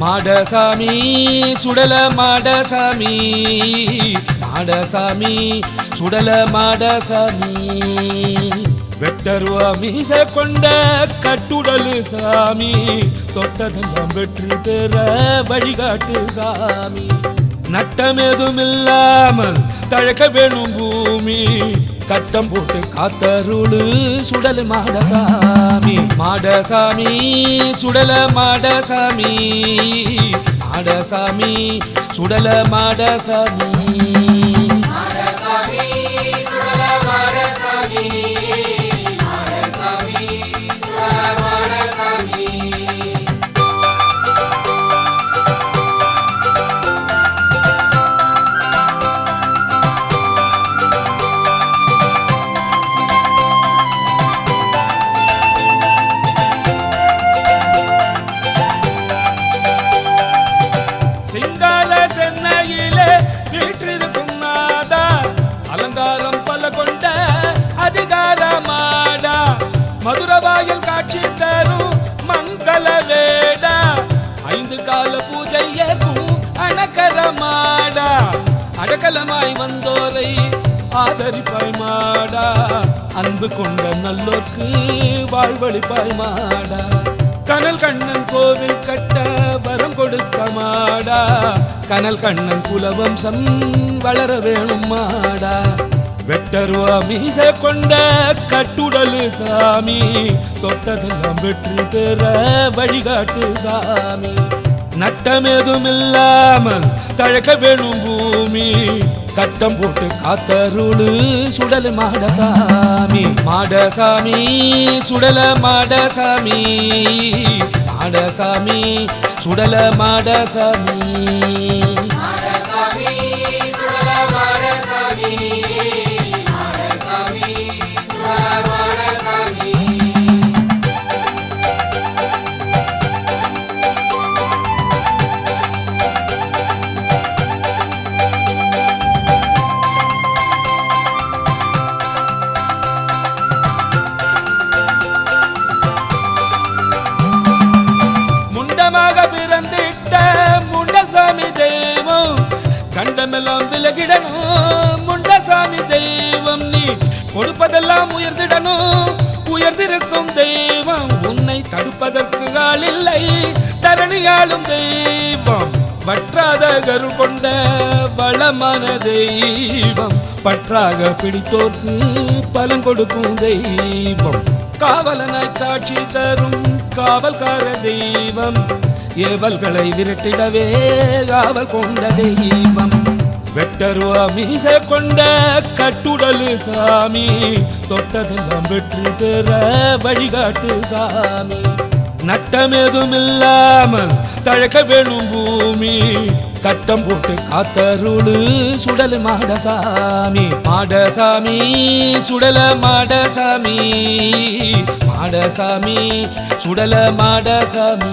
மாடசாமி சுடல மாடசாமி மாடசாமி சுடல மாடசாமி வெட்டரு அமீச கொண்ட கட்டுடலு சாமி தொட்டதெல்லாம் வெற்று பெற வழிகாட்டு சாமி. நட்டமெதும் இல்லாமல் தழக்க வேணும் பூமி. கட்டம் போட்டு காத்தருளு சுடல் மாடசாமி. மாடசாமி சுடல மாடசாமி. மாடசாமி சுடல மாடசாமி. காட்சி தரும் மங்கள வேடா. ஐந்து கால பூஜை ஏற்கும் அணக்கரமாடா அடக்கலமாய் வந்தோரை ஆதரிப்பாய் மாடா. அன்பு கொண்ட நல்லோர்க்கு வாழ்வழிப்பாய் மாடா. கனல் கண்ணன் கோவில் கட்ட வரம் கொடுத்த மாடா. கனல் கண்ணன் குலவம்சம் வளர வேணும் மாடா. வெட்டருவா மீச கொண்ட கட்டுடலு சாமி. தொட்டதெல்லாம் வெற்றி பெற வழிகாட்டு சாமி. நட்டம் எதுவும் இல்லாமல் தழக்க வேணும் பூமி. கட்டம் போட்டு காத்தருளு சுடல மாடசாமி மாடசாமி சுடல மாடசாமி மாடசாமி சுடல மாடசாமி முண்டசாமி தெய்வம் நீ கொடுப்பதெல்லாம் உயர்ந்திடணும் உயர்ந்திருக்கும் தெய்வம் உன்னை தடுப்பதற்கு ஆள் இல்லை. தரணியாளும் தெய்வம் பற்றாத கரு கொண்ட வளமான தெய்வம். பற்றாக பிடித்தோர்க்கு பலன் கொடுக்கும் தெய்வம். காவலனாய் காட்சி தரும் காவல்கார தெய்வம். ஏவல்களை விரட்டிடவே காவல் கொண்ட தெய்வம். வெட்டருவா மீச கொண்ட கட்டுடலு சாமி. தொட்டதெல்லாம் வெற்றி பெற வழிகாட்டு சாமி. நட்டமேதும் எதுவும் இல்லாமல் தழக்க வேணும் பூமி. கட்டம் போட்டு காத்தருளு சுடல் மாடசாமி மாடசாமி சுடல மாடசாமி மாடசாமி சுடல மாடசாமி